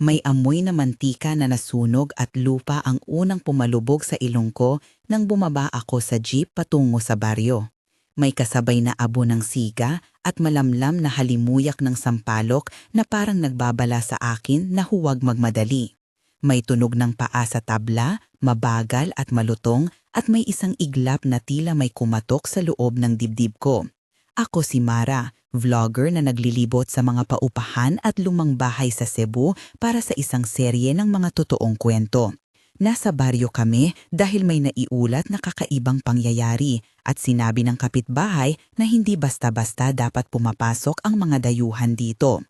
May amoy na mantika na nasunog at lupa ang unang pumalubog sa ilong ko nang bumaba ako sa jeep patungo sa baryo. May kasabay na abo ng siga at malamlam na halimuyak ng sampalok na parang nagbabala sa akin na huwag magmadali. May tunog ng paa sa tabla, mabagal at malutong at may isang iglap na tila may kumatok sa loob ng dibdib ko. Ako si Mara, vlogger na naglilibot sa mga paupahan at lumang bahay sa Cebu para sa isang serye ng mga totoong kwento. Nasa baryo kami dahil may naiulat na kakaibang pangyayari at sinabi ng kapitbahay na hindi basta-basta dapat pumapasok ang mga dayuhan dito.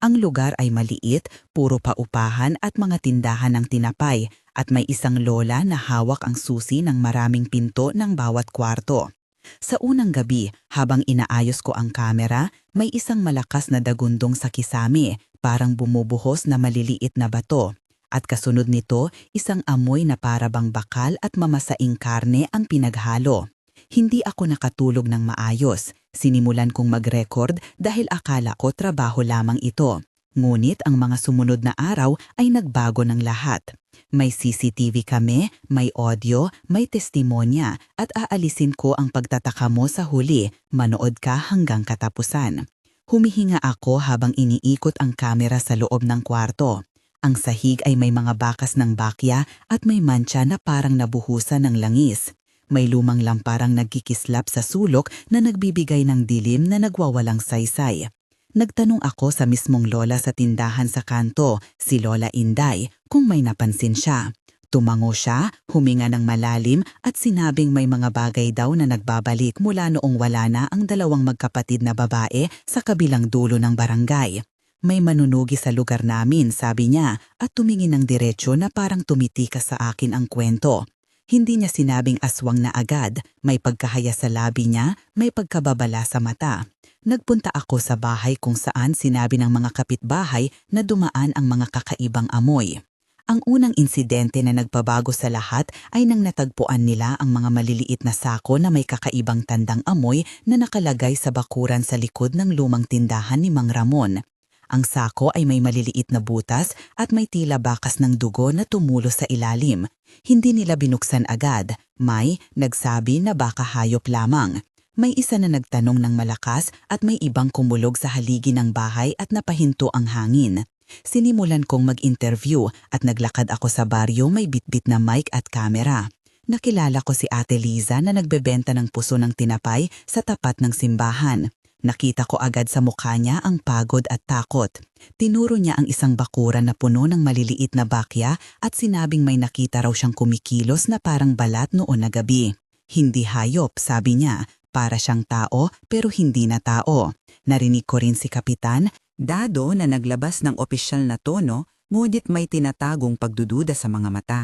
Ang lugar ay maliit, puro paupahan at mga tindahan ng tinapay at may isang lola na hawak ang susi ng maraming pinto ng bawat kwarto. Sa unang gabi, habang inaayos ko ang kamera, may isang malakas na dagundong sa kisame, parang bumubuhos na maliliit na bato. At kasunod nito, isang amoy na parabang bakal at mamasaing karne ang pinaghalo. Hindi ako nakatulog ng maayos. Sinimulan kong mag-record dahil akala ko trabaho lamang ito. Ngunit ang mga sumunod na araw ay nagbago ng lahat. May CCTV kami, may audio, may testimonya at aalisin ko ang pagtataka mo sa huli. Manood ka hanggang katapusan. Humihinga ako habang iniikot ang kamera sa loob ng kwarto. Ang sahig ay may mga bakas ng bakya at may mancha na parang nabuhusan ng langis. May lumang lamparang nagkikislap sa sulok na nagbibigay ng dilim na nagwawalang saysay. Nagtanong ako sa mismong lola sa tindahan sa kanto, si Lola Inday, kung may napansin siya. Tumango siya, huminga ng malalim at sinabing may mga bagay daw na nagbabalik mula noong wala na ang dalawang magkapatid na babae sa kabilang dulo ng barangay. May manunugi sa lugar namin, sabi niya, at tumingin ng diretsyo na parang tumitika sa akin ang kwento. Hindi niya sinabing aswang na agad, may pagkahaya sa labi niya, may pagkababala sa mata. Nagpunta ako sa bahay kung saan sinabi ng mga kapitbahay na dumaan ang mga kakaibang amoy. Ang unang insidente na nagpabago sa lahat ay nang natagpuan nila ang mga maliliit na sako na may kakaibang tandang amoy na nakalagay sa bakuran sa likod ng lumang tindahan ni Mang Ramon. Ang sako ay may maliliit na butas at may tila bakas ng dugo na tumulo sa ilalim. Hindi nila binuksan agad. May nagsabi na baka hayop lamang. May isa na nagtanong ng malakas at may ibang kumulog sa haligi ng bahay at napahinto ang hangin. Sinimulan kong mag-interview at naglakad ako sa baryo may bitbit na mic at kamera. Nakilala ko si Ate Liza na nagbebenta ng puso ng tinapay sa tapat ng simbahan. Nakita ko agad sa mukha niya ang pagod at takot. Tinuro niya ang isang bakuran na puno ng maliliit na bakya at sinabing may nakita raw siyang kumikilos na parang balat noon na gabi. Hindi hayop, sabi niya, para siyang tao pero hindi na tao. Narinig ko rin si Kapitan, dado na naglabas ng opisyal na tono, ngunit may tinatagong pagdududa sa mga mata.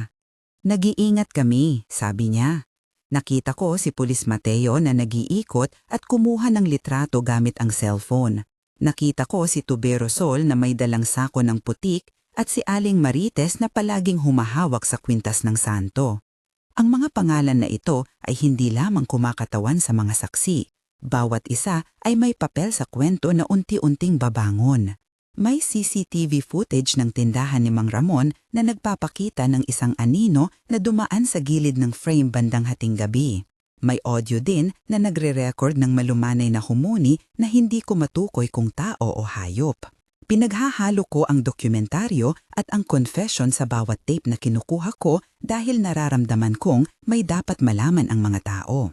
Nag-iingat kami, sabi niya. Nakita ko si Pulis Mateo na nag-iikot at kumuha ng litrato gamit ang cellphone. Nakita ko si Tubero Sol na may dalang sako ng putik at si Aling Marites na palaging humahawak sa kwintas ng santo. Ang mga pangalan na ito ay hindi lamang kumakatawan sa mga saksi. Bawat isa ay may papel sa kwento na unti-unting babangon. May CCTV footage ng tindahan ni Mang Ramon na nagpapakita ng isang anino na dumaan sa gilid ng frame bandang hating gabi. May audio din na nagre-record ng malumanay na humuni na hindi ko matukoy kung tao o hayop. Pinaghahalo ko ang dokumentaryo at ang confession sa bawat tape na kinukuha ko dahil nararamdaman kong may dapat malaman ang mga tao.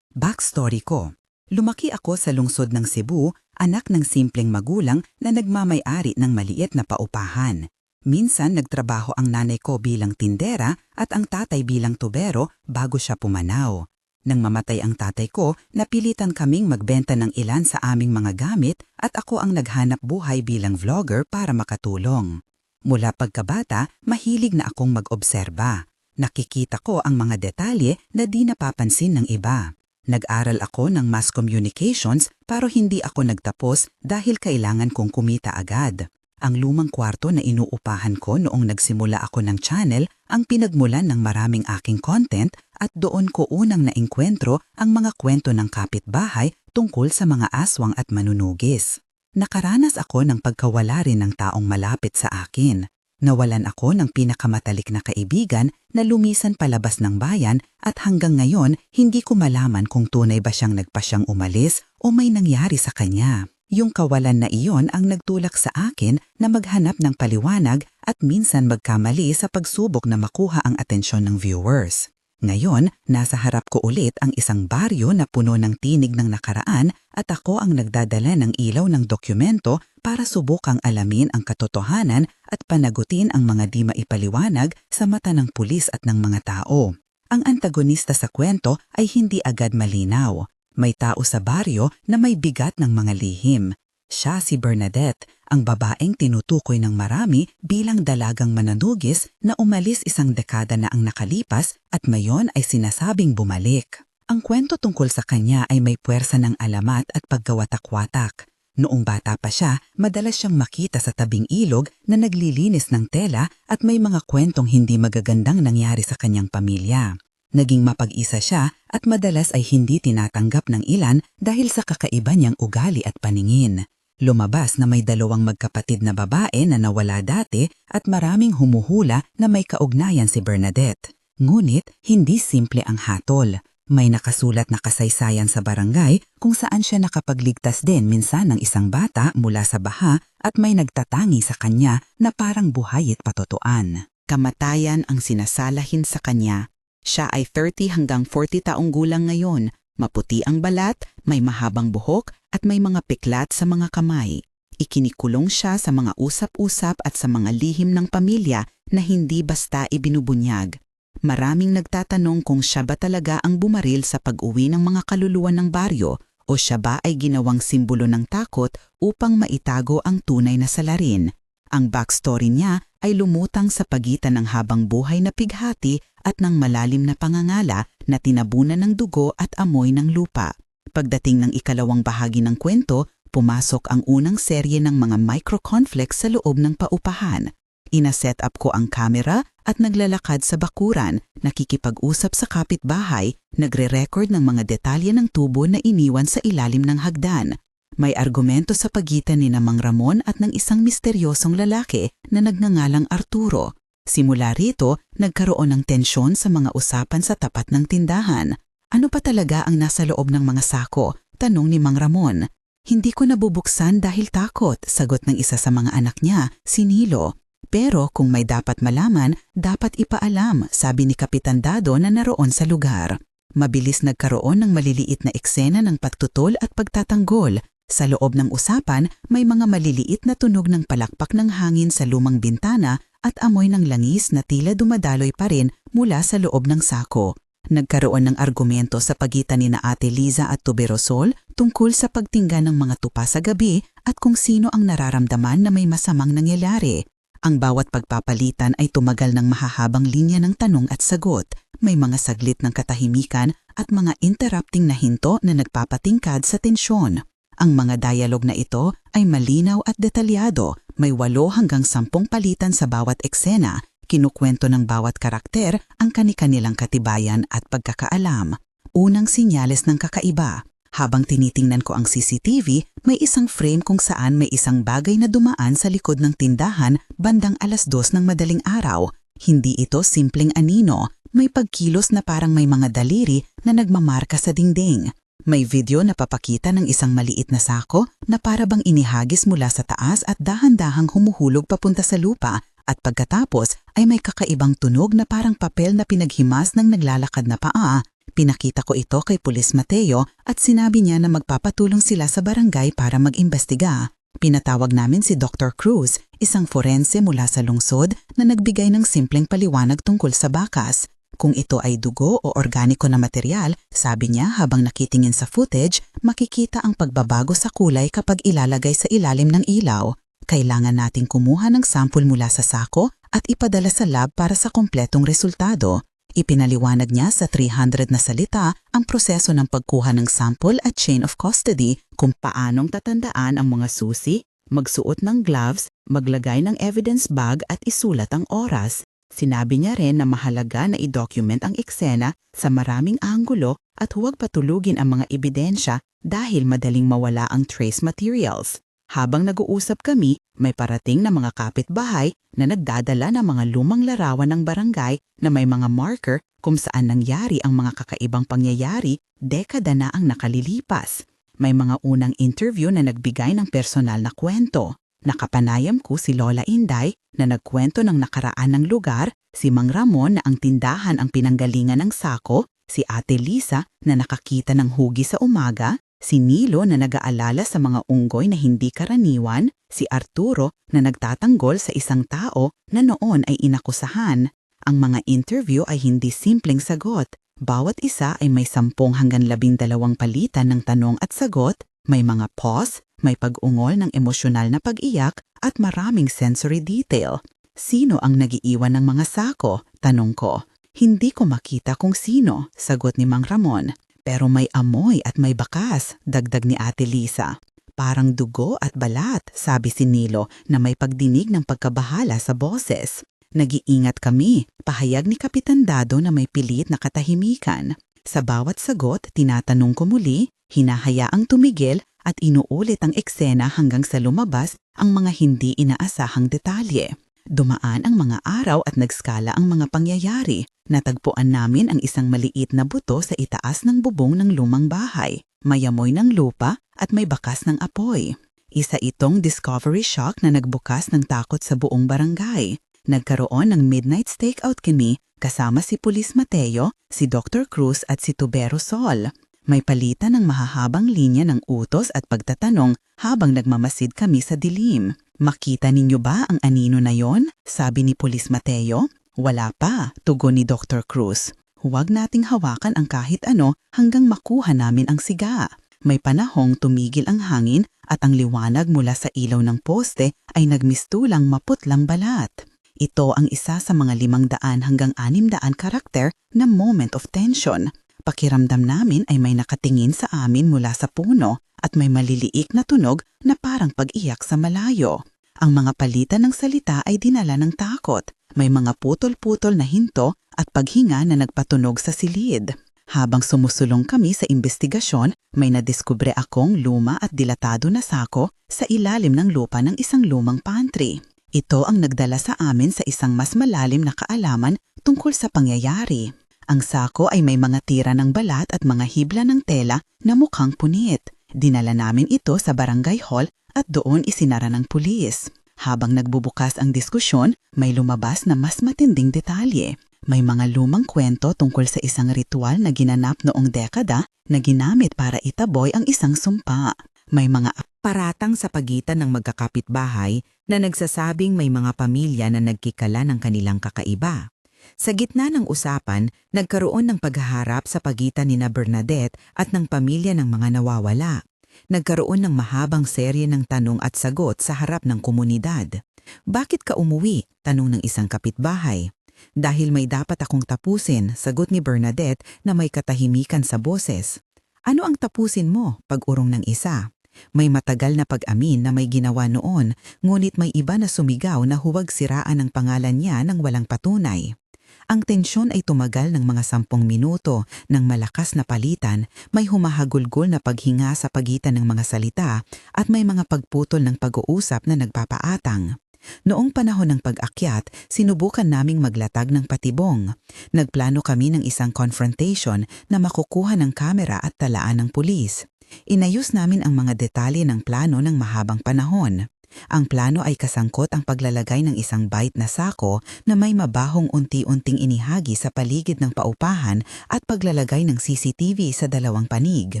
Backstory ko. Lumaki ako sa lungsod ng Cebu, anak ng simpleng magulang na nagmamay-ari ng maliit na paupahan. Minsan nagtrabaho ang nanay ko bilang tindera at ang tatay bilang tubero bago siya pumanaw. Nang mamatay ang tatay ko, napilitan kaming magbenta ng ilan sa aming mga gamit at ako ang naghanap buhay bilang vlogger para makatulong. Mula pagkabata, mahilig na akong mag-obserba. Nakikita ko ang mga detalye na di napapansin ng iba. Nag-aral ako ng mass communications pero hindi ako nagtapos dahil kailangan kong kumita agad. Ang lumang kwarto na inuupahan ko noong nagsimula ako ng channel ang pinagmulan ng maraming aking content at doon ko unang naengkwentro ang mga kwento ng kapitbahay tungkol sa mga aswang at manunugis. Nakaranas ako ng pagkawala rin ng taong malapit sa akin. Nawalan ako ng pinakamatalik na kaibigan na lumisan palabas ng bayan at hanggang ngayon hindi ko malaman kung tunay ba siyang nagpasyang umalis o may nangyari sa kanya. Yung kawalan na iyon ang nagtulak sa akin na maghanap ng paliwanag at minsan magkamali sa pagsubok na makuha ang atensyon ng viewers. Ngayon, nasa harap ko ulit ang isang baryo na puno ng tinig ng nakaraan at ako ang nagdadala ng ilaw ng dokumento para subukang alamin ang katotohanan at panagutin ang mga di maipaliwanag sa mata ng pulis at ng mga tao. Ang antagonista sa kwento ay hindi agad malinaw. May tao sa baryo na may bigat ng mga lihim. Siya si Bernadette, ang babaeng tinutukoy ng marami bilang dalagang mananugis na umalis isang dekada na ang nakalipas at mayon ay sinasabing bumalik. Ang kwento tungkol sa kanya ay may puwersa ng alamat at paggawatak-watak. Noong bata pa siya, madalas siyang makita sa tabing ilog na naglilinis ng tela at may mga kwentong hindi magagandang nangyari sa kanyang pamilya. Naging mapag-isa siya at madalas ay hindi tinatanggap ng ilan dahil sa kakaiba niyang ugali at paningin. Lumabas na may dalawang magkapatid na babae na nawala dati at maraming humuhula na may kaugnayan si Bernadette. Ngunit hindi simple ang hatol. May nakasulat na kasaysayan sa barangay kung saan siya nakapagligtas din minsan ng isang bata mula sa baha at may nagtatangi sa kanya na parang buhay at patotoan. Kamatayan ang sinasalahin sa kanya. Siya ay 30 hanggang 40 taong gulang ngayon Maputi ang balat, may mahabang buhok at may mga piklat sa mga kamay. Ikinikulong siya sa mga usap-usap at sa mga lihim ng pamilya na hindi basta ibinubunyag. Maraming nagtatanong kung siya ba talaga ang bumaril sa pag-uwi ng mga kaluluwa ng baryo o siya ba ay ginawang simbolo ng takot upang maitago ang tunay na salarin. Ang backstory niya ay lumutang sa pagitan ng habang buhay na pighati at ng malalim na pangangala na tinabunan ng dugo at amoy ng lupa. Pagdating ng ikalawang bahagi ng kwento, pumasok ang unang serye ng mga micro-conflicts sa loob ng paupahan. Ina-set up ko ang kamera at naglalakad sa bakuran, nakikipag-usap sa kapitbahay, nagre-record ng mga detalye ng tubo na iniwan sa ilalim ng hagdan. May argumento sa pagitan ni Namang Ramon at ng isang misteryosong lalaki na nagngangalang Arturo. Simula rito, nagkaroon ng tensyon sa mga usapan sa tapat ng tindahan. Ano pa talaga ang nasa loob ng mga sako? Tanong ni Mang Ramon. Hindi ko nabubuksan dahil takot, sagot ng isa sa mga anak niya, si Nilo. Pero kung may dapat malaman, dapat ipaalam, sabi ni Kapitan Dado na naroon sa lugar. Mabilis nagkaroon ng maliliit na eksena ng pagtutol at pagtatanggol. Sa loob ng usapan, may mga maliliit na tunog ng palakpak ng hangin sa lumang bintana at amoy ng langis na tila dumadaloy pa rin mula sa loob ng sako. Nagkaroon ng argumento sa pagitan ni na Ate Liza at Tuberosol tungkol sa pagtingga ng mga tupa sa gabi at kung sino ang nararamdaman na may masamang nangyayari. Ang bawat pagpapalitan ay tumagal ng mahahabang linya ng tanong at sagot. May mga saglit ng katahimikan at mga interrupting na hinto na nagpapatingkad sa tensyon. Ang mga dialog na ito ay malinaw at detalyado may walo hanggang sampung palitan sa bawat eksena, kinukwento ng bawat karakter ang kani-kanilang katibayan at pagkakaalam. Unang sinyales ng kakaiba. Habang tinitingnan ko ang CCTV, may isang frame kung saan may isang bagay na dumaan sa likod ng tindahan bandang alas dos ng madaling araw. Hindi ito simpleng anino, may pagkilos na parang may mga daliri na nagmamarka sa dingding. May video na papakita ng isang maliit na sako na para bang inihagis mula sa taas at dahan-dahang humuhulog papunta sa lupa at pagkatapos ay may kakaibang tunog na parang papel na pinaghimas ng naglalakad na paa. Pinakita ko ito kay Pulis Mateo at sinabi niya na magpapatulong sila sa barangay para mag-imbestiga. Pinatawag namin si Dr. Cruz, isang forense mula sa lungsod na nagbigay ng simpleng paliwanag tungkol sa bakas. Kung ito ay dugo o organiko na material, sabi niya habang nakitingin sa footage, makikita ang pagbabago sa kulay kapag ilalagay sa ilalim ng ilaw. Kailangan nating kumuha ng sample mula sa sako at ipadala sa lab para sa kompletong resultado. Ipinaliwanag niya sa 300 na salita ang proseso ng pagkuha ng sample at chain of custody kung paanong tatandaan ang mga susi, magsuot ng gloves, maglagay ng evidence bag at isulat ang oras. Sinabi niya rin na mahalaga na i-document ang eksena sa maraming anggulo at huwag patulugin ang mga ebidensya dahil madaling mawala ang trace materials. Habang nag-uusap kami, may parating na mga kapitbahay na nagdadala ng mga lumang larawan ng barangay na may mga marker kung saan nangyari ang mga kakaibang pangyayari dekada na ang nakalilipas. May mga unang interview na nagbigay ng personal na kwento. Nakapanayam ko si Lola Inday na nagkwento ng nakaraan ng lugar, si Mang Ramon na ang tindahan ang pinanggalingan ng sako, si Ate Lisa na nakakita ng hugi sa umaga, si Nilo na nag-aalala sa mga unggoy na hindi karaniwan, si Arturo na nagtatanggol sa isang tao na noon ay inakusahan. Ang mga interview ay hindi simpleng sagot. Bawat isa ay may sampung hanggang labing dalawang palitan ng tanong at sagot, may mga pause, may pag-ungol ng emosyonal na pag-iyak at maraming sensory detail. Sino ang nagiiwan ng mga sako? Tanong ko. Hindi ko makita kung sino, sagot ni Mang Ramon. Pero may amoy at may bakas, dagdag ni Ate Lisa. Parang dugo at balat, sabi si Nilo na may pagdinig ng pagkabahala sa boses. Nag-iingat kami, pahayag ni Kapitan Dado na may pilit na katahimikan. Sa bawat sagot, tinatanong ko muli, hinahayaang tumigil at inuulit ang eksena hanggang sa lumabas ang mga hindi inaasahang detalye. Dumaan ang mga araw at nagskala ang mga pangyayari. Natagpuan namin ang isang maliit na buto sa itaas ng bubong ng lumang bahay. May amoy ng lupa at may bakas ng apoy. Isa itong discovery shock na nagbukas ng takot sa buong barangay. Nagkaroon ng midnight stakeout kami kasama si Pulis Mateo, si Dr. Cruz at si Tubero Sol. May palitan ng mahahabang linya ng utos at pagtatanong habang nagmamasid kami sa dilim. Makita ninyo ba ang anino na yon? Sabi ni Pulis Mateo. Wala pa, tugon ni Dr. Cruz. Huwag nating hawakan ang kahit ano hanggang makuha namin ang siga. May panahong tumigil ang hangin at ang liwanag mula sa ilaw ng poste ay nagmistulang maputlang balat. Ito ang isa sa mga limang daan hanggang anim daan karakter na moment of tension. Pakiramdam namin ay may nakatingin sa amin mula sa puno at may maliliik na tunog na parang pag-iyak sa malayo. Ang mga palitan ng salita ay dinala ng takot. May mga putol-putol na hinto at paghinga na nagpatunog sa silid. Habang sumusulong kami sa investigasyon, may nadiskubre akong luma at dilatado na sako sa ilalim ng lupa ng isang lumang pantry. Ito ang nagdala sa amin sa isang mas malalim na kaalaman tungkol sa pangyayari. Ang sako ay may mga tira ng balat at mga hibla ng tela na mukhang punit. Dinala namin ito sa barangay hall at doon isinara ng pulis. Habang nagbubukas ang diskusyon, may lumabas na mas matinding detalye. May mga lumang kwento tungkol sa isang ritual na ginanap noong dekada na ginamit para itaboy ang isang sumpa. May mga paratang sa pagitan ng magkakapitbahay na nagsasabing may mga pamilya na nagkikala ng kanilang kakaiba. Sa gitna ng usapan, nagkaroon ng paghaharap sa pagitan ni na Bernadette at ng pamilya ng mga nawawala. Nagkaroon ng mahabang serye ng tanong at sagot sa harap ng komunidad. Bakit ka umuwi? Tanong ng isang kapitbahay. Dahil may dapat akong tapusin, sagot ni Bernadette na may katahimikan sa boses. Ano ang tapusin mo? Pag-urong ng isa. May matagal na pag-amin na may ginawa noon, ngunit may iba na sumigaw na huwag siraan ang pangalan niya ng walang patunay. Ang tensyon ay tumagal ng mga sampung minuto ng malakas na palitan, may humahagulgol na paghinga sa pagitan ng mga salita at may mga pagputol ng pag-uusap na nagpapaatang. Noong panahon ng pag-akyat, sinubukan naming maglatag ng patibong. Nagplano kami ng isang confrontation na makukuha ng kamera at talaan ng pulis. Inayos namin ang mga detalye ng plano ng mahabang panahon. Ang plano ay kasangkot ang paglalagay ng isang bite na sako na may mabahong unti-unting inihagi sa paligid ng paupahan at paglalagay ng CCTV sa dalawang panig.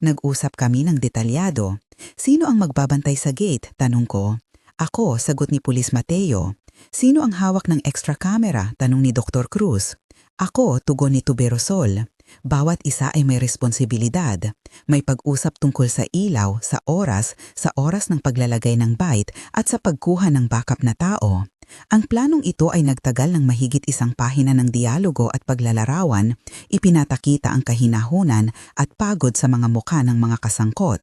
Nag-usap kami ng detalyado. Sino ang magbabantay sa gate? Tanong ko. Ako, sagot ni Pulis Mateo. Sino ang hawak ng extra camera? Tanong ni Dr. Cruz. Ako, tugon ni Tuberosol. Bawat isa ay may responsibilidad. May pag-usap tungkol sa ilaw, sa oras, sa oras ng paglalagay ng bite at sa pagkuha ng backup na tao. Ang planong ito ay nagtagal ng mahigit isang pahina ng dialogo at paglalarawan, ipinatakita ang kahinahunan at pagod sa mga mukha ng mga kasangkot.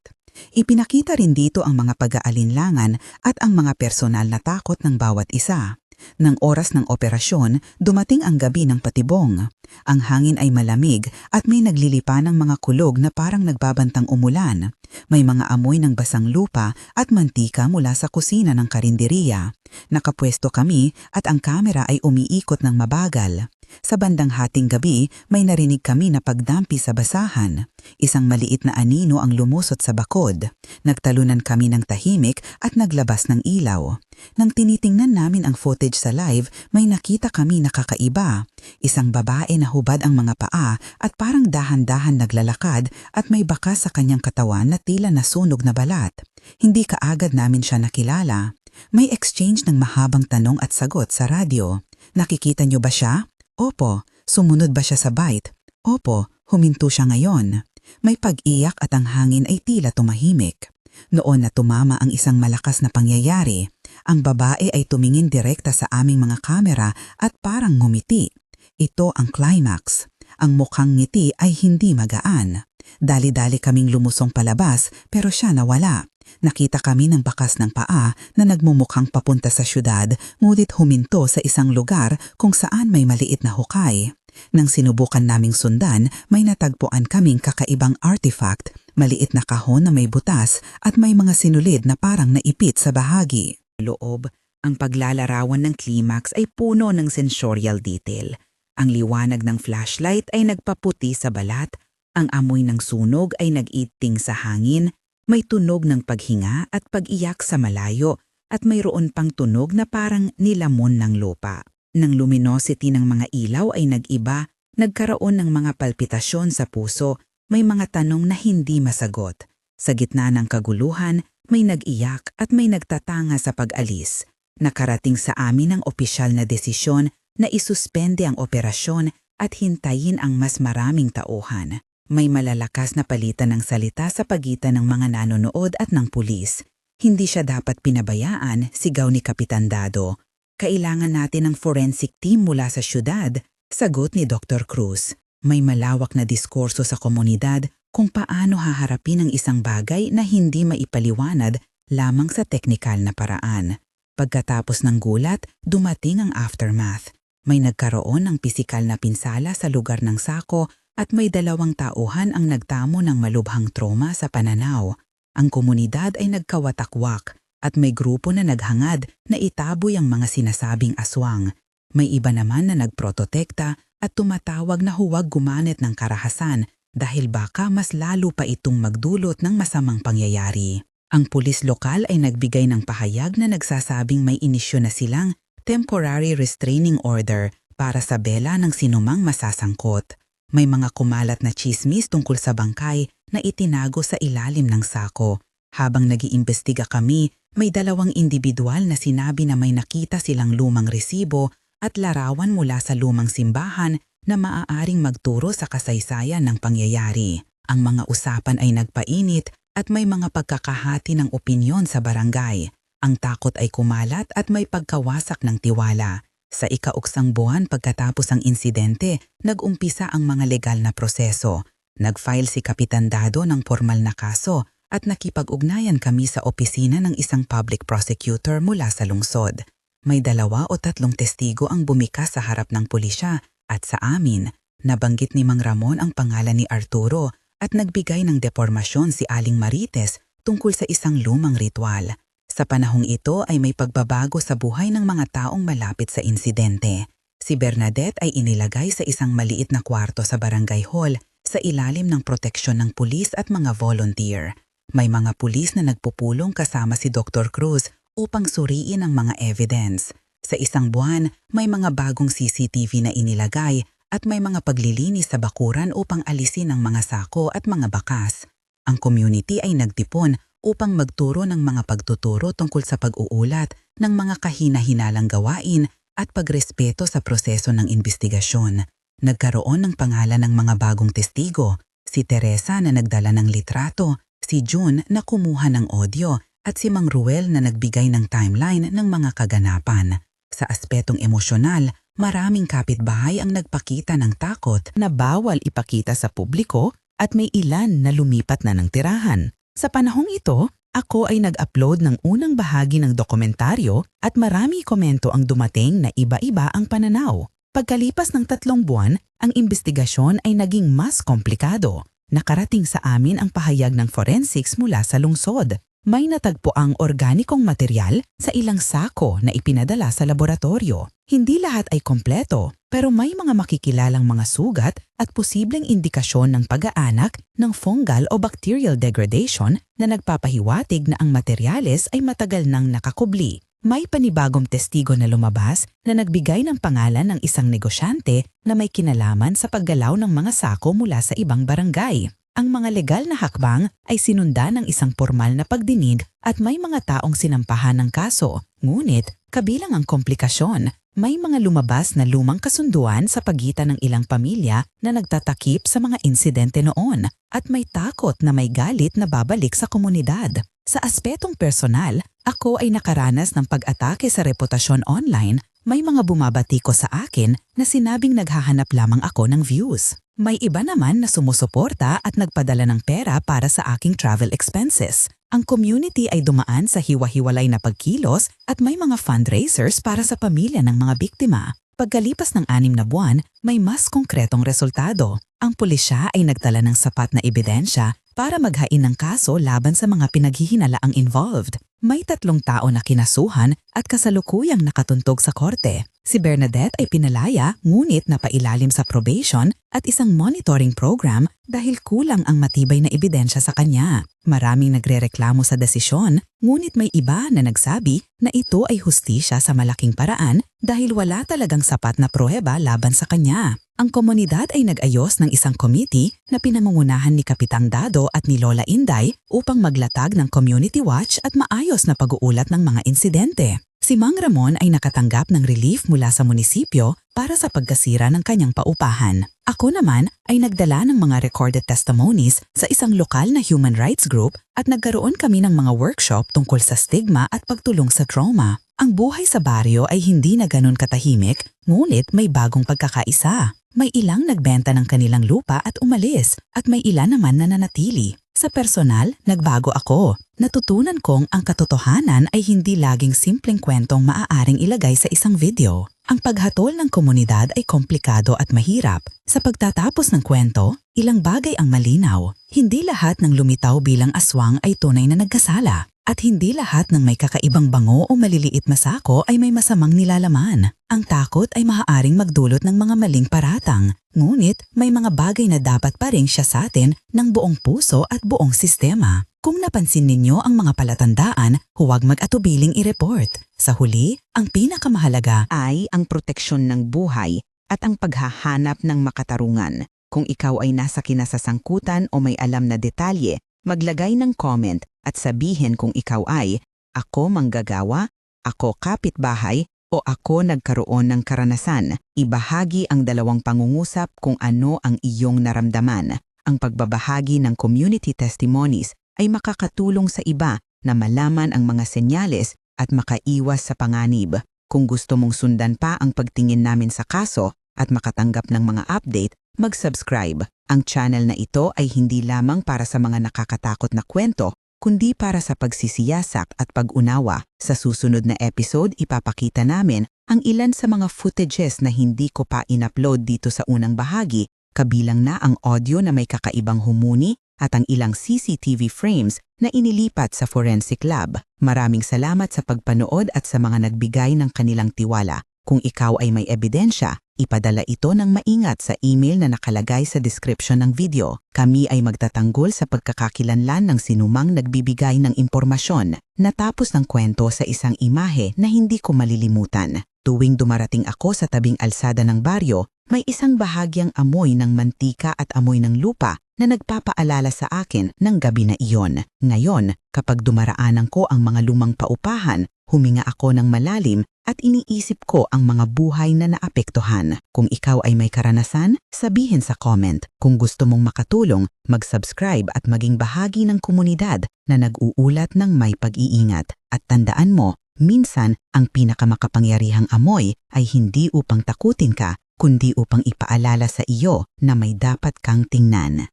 Ipinakita rin dito ang mga pag-aalinlangan at ang mga personal na takot ng bawat isa. Nang oras ng operasyon, dumating ang gabi ng patibong. Ang hangin ay malamig at may naglilipa ng mga kulog na parang nagbabantang umulan. May mga amoy ng basang lupa at mantika mula sa kusina ng karinderiya. Nakapwesto kami at ang kamera ay umiikot ng mabagal. Sa bandang hating gabi, may narinig kami na pagdampi sa basahan. Isang maliit na anino ang lumusot sa bakod. Nagtalunan kami ng tahimik at naglabas ng ilaw. Nang tinitingnan namin ang footage sa live, may nakita kami nakakaiba. Isang babae na hubad ang mga paa at parang dahan-dahan naglalakad at may bakas sa kanyang katawan na tila nasunog na balat. Hindi kaagad namin siya nakilala. May exchange ng mahabang tanong at sagot sa radyo. Nakikita niyo ba siya? Opo. Sumunod ba siya sa bite? Opo. Huminto siya ngayon. May pag-iyak at ang hangin ay tila tumahimik. Noon na tumama ang isang malakas na pangyayari. Ang babae ay tumingin direkta sa aming mga kamera at parang ngumiti. Ito ang climax. Ang mukhang ngiti ay hindi magaan. Dali-dali kaming lumusong palabas pero siya nawala. Nakita kami ng bakas ng paa na nagmumukhang papunta sa syudad ngunit huminto sa isang lugar kung saan may maliit na hukay. Nang sinubukan naming sundan, may natagpuan kaming kakaibang artifact, maliit na kahon na may butas at may mga sinulid na parang naipit sa bahagi. Loob, ang paglalarawan ng climax ay puno ng sensorial detail. Ang liwanag ng flashlight ay nagpaputi sa balat, ang amoy ng sunog ay nag-iting sa hangin, may tunog ng paghinga at pag-iyak sa malayo at mayroon pang tunog na parang nilamon ng lupa. Nang luminosity ng mga ilaw ay nag-iba, nagkaroon ng mga palpitasyon sa puso, may mga tanong na hindi masagot. Sa gitna ng kaguluhan, may nag-iyak at may nagtatanga sa pag-alis. Nakarating sa amin ang opisyal na desisyon na isuspende ang operasyon at hintayin ang mas maraming tauhan. May malalakas na palitan ng salita sa pagitan ng mga nanonood at ng pulis. Hindi siya dapat pinabayaan, sigaw ni Kapitan Dado. Kailangan natin ng forensic team mula sa syudad, sagot ni Dr. Cruz. May malawak na diskurso sa komunidad kung paano haharapin ang isang bagay na hindi maipaliwanad lamang sa teknikal na paraan. Pagkatapos ng gulat, dumating ang aftermath. May nagkaroon ng pisikal na pinsala sa lugar ng sako at may dalawang tauhan ang nagtamo ng malubhang trauma sa pananaw. Ang komunidad ay nagkawatakwak at may grupo na naghangad na itaboy ang mga sinasabing aswang. May iba naman na nagprototekta at tumatawag na huwag gumanit ng karahasan dahil baka mas lalo pa itong magdulot ng masamang pangyayari. Ang pulis lokal ay nagbigay ng pahayag na nagsasabing may inisyo na silang temporary restraining order para sa bela ng sinumang masasangkot. May mga kumalat na chismis tungkol sa bangkay na itinago sa ilalim ng sako. Habang nag-iimbestiga kami, may dalawang individual na sinabi na may nakita silang lumang resibo at larawan mula sa lumang simbahan na maaaring magturo sa kasaysayan ng pangyayari. Ang mga usapan ay nagpainit at may mga pagkakahati ng opinyon sa barangay. Ang takot ay kumalat at may pagkawasak ng tiwala. Sa ikauksang buwan pagkatapos ang insidente, nag-umpisa ang mga legal na proseso. Nag-file si Kapitan Dado ng formal na kaso at nakipag-ugnayan kami sa opisina ng isang public prosecutor mula sa lungsod. May dalawa o tatlong testigo ang bumikas sa harap ng pulisya at sa amin, nabanggit ni Mang Ramon ang pangalan ni Arturo at nagbigay ng depormasyon si Aling Marites tungkol sa isang lumang ritual. Sa panahong ito ay may pagbabago sa buhay ng mga taong malapit sa insidente. Si Bernadette ay inilagay sa isang maliit na kwarto sa barangay hall sa ilalim ng proteksyon ng pulis at mga volunteer. May mga pulis na nagpupulong kasama si Dr. Cruz upang suriin ang mga evidence. Sa isang buwan, may mga bagong CCTV na inilagay at may mga paglilinis sa bakuran upang alisin ang mga sako at mga bakas. Ang community ay nagtipon upang magturo ng mga pagtuturo tungkol sa pag-uulat ng mga kahina-hinalang gawain at pagrespeto sa proseso ng investigasyon. Nagkaroon ng pangalan ng mga bagong testigo, si Teresa na nagdala ng litrato, si June na kumuha ng audio at si Mang Ruel na nagbigay ng timeline ng mga kaganapan. Sa aspetong emosyonal, maraming kapitbahay ang nagpakita ng takot na bawal ipakita sa publiko at may ilan na lumipat na ng tirahan. Sa panahong ito, Ako ay nag-upload ng unang bahagi ng dokumentaryo at marami komento ang dumating na iba-iba ang pananaw. Pagkalipas ng tatlong buwan, ang investigasyon ay naging mas komplikado. Nakarating sa amin ang pahayag ng forensics mula sa lungsod. May natagpo ang organikong material sa ilang sako na ipinadala sa laboratorio. Hindi lahat ay kompleto, pero may mga makikilalang mga sugat at posibleng indikasyon ng pag-aanak ng fungal o bacterial degradation na nagpapahiwatig na ang materyales ay matagal nang nakakubli. May panibagong testigo na lumabas na nagbigay ng pangalan ng isang negosyante na may kinalaman sa paggalaw ng mga sako mula sa ibang barangay. Ang mga legal na hakbang ay sinundan ng isang formal na pagdinig at may mga taong sinampahan ng kaso. Ngunit, kabilang ang komplikasyon, may mga lumabas na lumang kasunduan sa pagitan ng ilang pamilya na nagtatakip sa mga insidente noon at may takot na may galit na babalik sa komunidad. Sa aspetong personal, ako ay nakaranas ng pag-atake sa reputasyon online may mga bumabati ko sa akin na sinabing naghahanap lamang ako ng views. May iba naman na sumusuporta at nagpadala ng pera para sa aking travel expenses. Ang community ay dumaan sa hiwa-hiwalay na pagkilos at may mga fundraisers para sa pamilya ng mga biktima. Pagkalipas ng anim na buwan, may mas konkretong resultado. Ang pulisya ay nagtala ng sapat na ebidensya para maghain ng kaso laban sa mga pinaghihinalaang involved. May tatlong tao na kinasuhan at kasalukuyang nakatuntog sa korte. Si Bernadette ay pinalaya ngunit napailalim sa probation at isang monitoring program dahil kulang ang matibay na ebidensya sa kanya. Maraming nagrereklamo sa desisyon ngunit may iba na nagsabi na ito ay hustisya sa malaking paraan dahil wala talagang sapat na pruweba laban sa kanya. Ang komunidad ay nag-ayos ng isang committee na pinangungunahan ni Kapitang Dado at ni Lola Inday upang maglatag ng community watch at maayos na pag-uulat ng mga insidente. Si Mang Ramon ay nakatanggap ng relief mula sa munisipyo para sa pagkasira ng kanyang paupahan. Ako naman ay nagdala ng mga recorded testimonies sa isang lokal na human rights group at nagkaroon kami ng mga workshop tungkol sa stigma at pagtulong sa trauma. Ang buhay sa baryo ay hindi na ganun katahimik, ngunit may bagong pagkakaisa. May ilang nagbenta ng kanilang lupa at umalis at may ilan naman na nanatili. Sa personal, nagbago ako. Natutunan kong ang katotohanan ay hindi laging simpleng kwentong maaaring ilagay sa isang video. Ang paghatol ng komunidad ay komplikado at mahirap. Sa pagtatapos ng kwento, ilang bagay ang malinaw. Hindi lahat ng lumitaw bilang aswang ay tunay na nagkasala. At hindi lahat ng may kakaibang bango o maliliit na sako ay may masamang nilalaman. Ang takot ay maaaring magdulot ng mga maling paratang, ngunit may mga bagay na dapat pa rin siya sa atin ng buong puso at buong sistema. Kung napansin ninyo ang mga palatandaan, huwag mag-atubiling i-report. Sa huli, ang pinakamahalaga ay ang proteksyon ng buhay at ang paghahanap ng makatarungan. Kung ikaw ay nasa kinasasangkutan o may alam na detalye, maglagay ng comment at sabihin kung ikaw ay ako manggagawa, ako kapitbahay, o ako nagkaroon ng karanasan. Ibahagi ang dalawang pangungusap kung ano ang iyong naramdaman. Ang pagbabahagi ng community testimonies ay makakatulong sa iba na malaman ang mga senyales at makaiwas sa panganib. Kung gusto mong sundan pa ang pagtingin namin sa kaso at makatanggap ng mga update, mag-subscribe. Ang channel na ito ay hindi lamang para sa mga nakakatakot na kwento, kundi para sa pagsisiyasak at pag-unawa. Sa susunod na episode, ipapakita namin ang ilan sa mga footages na hindi ko pa in-upload dito sa unang bahagi, kabilang na ang audio na may kakaibang humuni at ang ilang CCTV frames na inilipat sa forensic lab. Maraming salamat sa pagpanood at sa mga nagbigay ng kanilang tiwala. Kung ikaw ay may ebidensya, ipadala ito ng maingat sa email na nakalagay sa description ng video. Kami ay magtatanggol sa pagkakakilanlan ng sinumang nagbibigay ng impormasyon. Natapos ng kwento sa isang imahe na hindi ko malilimutan. Tuwing dumarating ako sa tabing alsada ng baryo, may isang bahagyang amoy ng mantika at amoy ng lupa na nagpapaalala sa akin ng gabi na iyon. Ngayon, kapag dumaraanan ko ang mga lumang paupahan, huminga ako ng malalim at iniisip ko ang mga buhay na naapektuhan. Kung ikaw ay may karanasan, sabihin sa comment. Kung gusto mong makatulong, mag-subscribe at maging bahagi ng komunidad na nag-uulat ng may pag-iingat. At tandaan mo, minsan ang pinakamakapangyarihang amoy ay hindi upang takutin ka, kundi upang ipaalala sa iyo na may dapat kang tingnan.